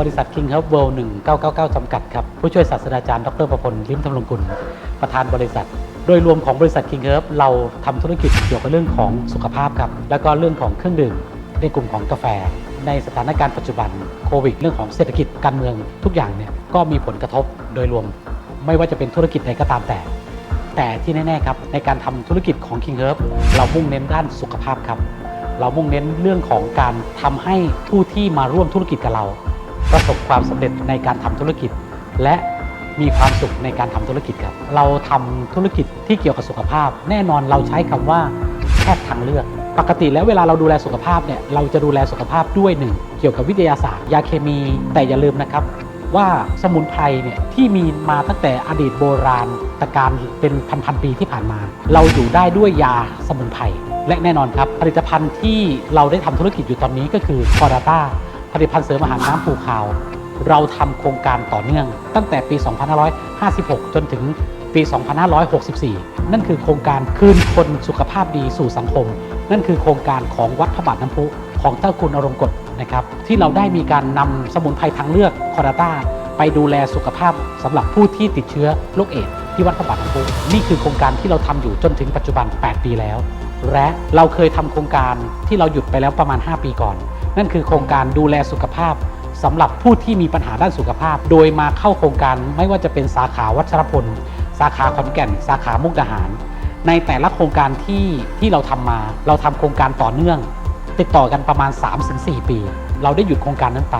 บริษัท King Herb World 1999 จำกัดครับ ผู้ช่วยศาสตราจารย์ ดรประพลลิมทำรงกุล ประธานบริษัท โดยรวมของบริษัท King Herb เราทำธุรกิจเกี่ยวกับเรื่องของสุขภาพครับ แล้วก็เรื่องของเครื่องดื่มในกลุ่มของกาแฟ ในสถานการณ์ปัจจุบันโควิด เรื่องของเศรษฐกิจการเมืองทุกอย่างเนี่ยก็มีผลกระทบโดยรวม ไม่ว่าจะเป็นธุรกิจใดก็ตามแต่ แต่ที่แน่ๆครับในการทำธุรกิจของ King Herb เรามุ่งเน้นด้านสุขภาพครับเรามุ่งเน้นเรื่องของการทำให้ผู้ที่มาร่วมธุรกิจกับเรา ประสบความสำเร็จในการทำธุรกิจ และมีความสุขในการทำธุรกิจครับ เราทำธุรกิจที่เกี่ยวกับสุขภาพ แน่นอนเราใช้คำว่าแพทย์ทางเลือก ปกติแล้วเวลาเราดูแลสุขภาพเนี่ยเราจะดูแลสุขภาพด้วยหนึ่งเกี่ยวกับวิทยาศาสตร์ ยาเคมีแต่อย่าลืมนะครับ ว่าสมุนไพรเนี่ยที่มีมาตั้งแต่อดีตโบราณตการเป็นพันๆปีที่ผ่านมา เราอยู่ได้ด้วยยาสมุนไพรและแน่นอนครับผลิตภัณฑ์ที่เราได้ทำธุรกิจอยู่ตอนนี้ก็คือคอราต้า ผลิตภัณฑ์เสริมอาหารน้ำผูขาว เราทำโครงการต่อเนื่อง ตั้งแต่ปี 2556 จนถึงปี 2564 นั่นคือโครงการคืนคนสุขภาพดีสู่สังคม นั่นคือโครงการของวัดพระบาทน้ำพุของเจ้าคุณอรงกฎนะครับที่เราได้มีการนำสมุนไพรทางเลือกคอราต้าไปดูแลสุขภาพสำหรับผู้ที่ติดเชื้อโรคเอดส์ที่วัดพระบาทน้ำพุนี่คือโครงการที่เราทำอยู่จนถึงปัจจุบัน 8 ปีแล้ว และเราเคยทำโครงการที่เราหยุดไปแล้วประมาณ 5 ปีก่อน นั่นคือโครงการดูแลสุขภาพสำหรับผู้ที่มีปัญหาด้านสุขภาพ โดยมาเข้าโครงการไม่ว่าจะเป็นสาขาวัชรพล สาขาขอนแก่น สาขามุกดาหาร ในแต่ละโครงการที่ที่เราทำมา เราทำโครงการต่อเนื่อง ติดต่อกันประมาณ 3-4 ปี เราได้หยุดโครงการนั้นไป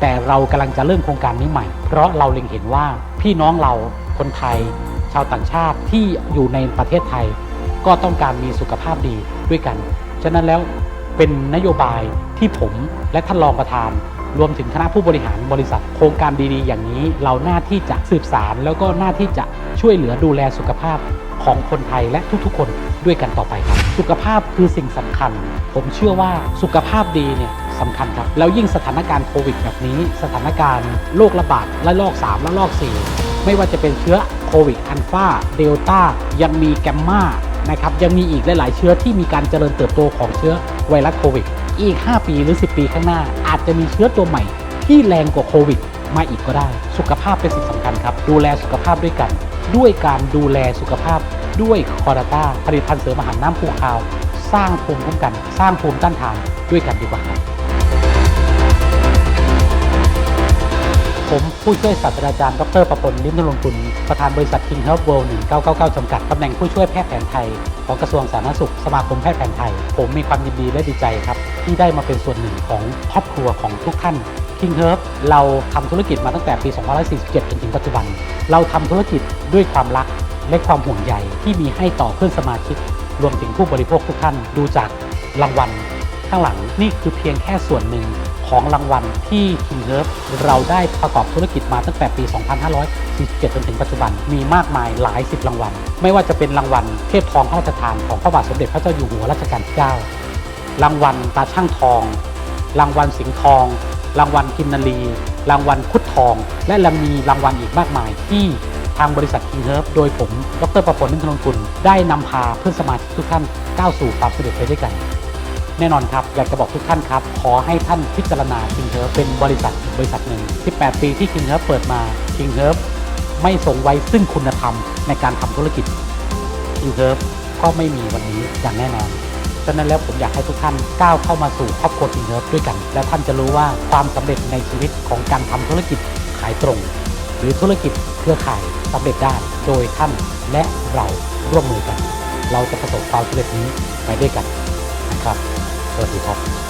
แต่เรากำลังจะเริ่มโครงการนี้ใหม่ เพราะเราเล็งเห็นว่าพี่น้องเราคนไทย ชาวต่างชาติที่อยู่ในประเทศไทย ก็ต้องการมีสุขภาพดีด้วยกัน ฉะนั้นแล้วเป็นนโยบาย ที่ผมและท่านรองประธาน รวมถึงคณะผู้บริหารบริษัท โครงการดีๆ อย่างนี้ เราหน้าที่จะสืบสารแล้วก็หน้าที่จะช่วยเหลือดูแลสุขภาพของคนไทยและทุกๆ คนด้วยกันต่อไปครับ สุขภาพคือสิ่งสำคัญ ผมเชื่อว่าสุขภาพดีเนี่ยสำคัญครับแล้วยิ่งสถานการณ์โควิดแบบนี้ สถานการณ์โรคระบาดและลอก 3 และลอก 4 ไม่ว่าจะเป็นเชื้อโควิดอัลฟาเดลต้ายังมีแกมมานะครับยังมีอีกหลายๆเชื้อที่มีการเจริญเติบโตของเชื้อไวรัสโควิด อีก 5 ปีหรือ 10 ปีข้างหน้า อาจจะมีเชื้อตัวใหม่ที่แรงกว่าโควิดมาอีกก็ได้ สุขภาพเป็นสิ่งสำคัญครับ ดูแลสุขภาพด้วยกัน ด้วยการดูแลสุขภาพ ด้วยคอร์ต้าผลิตภัณฑ์เสริมอาหารน้ำผูคาว สร้างภูมิคุ้มกัน สร้างภูมิต้านทานด้วยกันดีกว่าครับผมผู้ช่วยศาสตราจารย์ดรประพลลิมนรงกุลประธานบริษัท King Health World 1999 จำกัด ตำแหน่งผู้ช่วยแพทย์แผนไทย ของกระทรวงสาธารณสุข สมาคมแพทย์แผนไทย ผมมีความยินดีและดีใจครับ ที่ได้มาเป็นส่วนหนึ่งของครอบครัวของทุกท่าน King Herb เราทำธุรกิจมาตั้งแต่ปี2547 จนถึงปัจจุบัน เราทำธุรกิจด้วยความรักและความห่วงใยที่มีให้ต่อเพื่อนสมาชิก รวมถึงผู้บริโภคทุกท่านดูจากรางวัลข้างหลังนี่คือเพียงแค่ส่วนหนึ่งของรางวัลที่ King Herb เราได้ประกอบธุรกิจมาตั้งแต่ปี 2547 จนถึงปัจจุบัน มีมากมายหลายสิบรางวัล ไม่ว่าจะเป็นรางวัลเทพทองพระราชทานของพระบาทสมเด็จพระเจ้าอยู่หัวรัชกาลที่9 รางวัลตาช่างทอง รางวัลสิงห์ทอง รางวัลกินนารี รางวัลพุทธทอง และยังมีรางวัลอีกมากมาย ที่ทางบริษัท King Herb โดยผม ดรประพลนินทนนกุลได้นำพาเพื่อนสมาชิกทุกท่านก้าวสู่ความสำเร็จไปด้วยกัน แน่นอนครับ อยากจะบอกทุกท่านครับ ขอให้ท่านพิจารณา King Herb เป็นบริษัทบริษัทหนึ่ง 18 ปีที่ King Herb เปิดมา King Herb ไม่ทรงไว้ซึ่งคุณธรรมในการทำธุรกิจ King Herb ก็ไม่มีวันนี้อย่างแน่นอน ฉะนั้นแล้วผมอยากให้ทุกท่านก้าวเข้ามาสู่ครอบครัว King Herb ด้วยกัน และท่านจะรู้ว่าความสำเร็จในชีวิตของการทำธุรกิจขายตรง หรือธุรกิจเครือข่ายสำเร็จได้โดยท่านและเราร่วมมือกัน เราจะประสบความสำเร็จนี้ไปด้วยกันนะครับสวัสดีครับ